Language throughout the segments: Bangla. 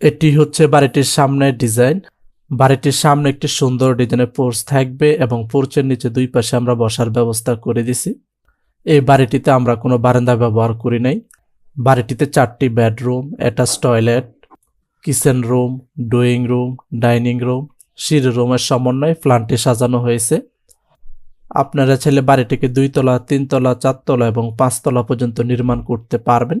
এটি হচ্ছে বাড়িটির সামনের ডিজাইন। বাড়িটির সামনে একটি সুন্দর ডিজাইনের পোর্চ থাকবে এবং পোর্চের নিচে দুই পাশে আমরা বসার ব্যবস্থা করে দিছি। এই বাড়িটিতে আমরা কোনো বারান্দা ব্যবহার করি নাই। বাড়িটিতে চারটি bedroom, attach toilet, kitchen room, drawing room, dining room, সিঁড়ি রুমের সমন্বয়ে প্ল্যানটি সাজানো হয়েছে। আপনারা ছেলে বাড়িটিকে দুইতলা তিনতলা চারতলা এবং পাঁচতলা পর্যন্ত নির্মাণ করতে পারবেন।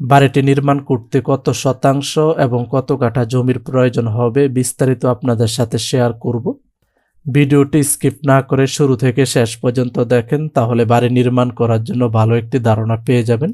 বাড়িটি নির্মাণ করতে কত শতাংশ এবং কত কাঠা জমির প্রয়োজন হবে বিস্তারিত আপনাদের সাথে শেয়ার করব। ভিডিওটি স্কিপ না করে শুরু থেকে শেষ পর্যন্ত দেখেন, তাহলে বাড়ি নির্মাণ করার জন্য ভালো একটি ধারণা পেয়ে যাবেন।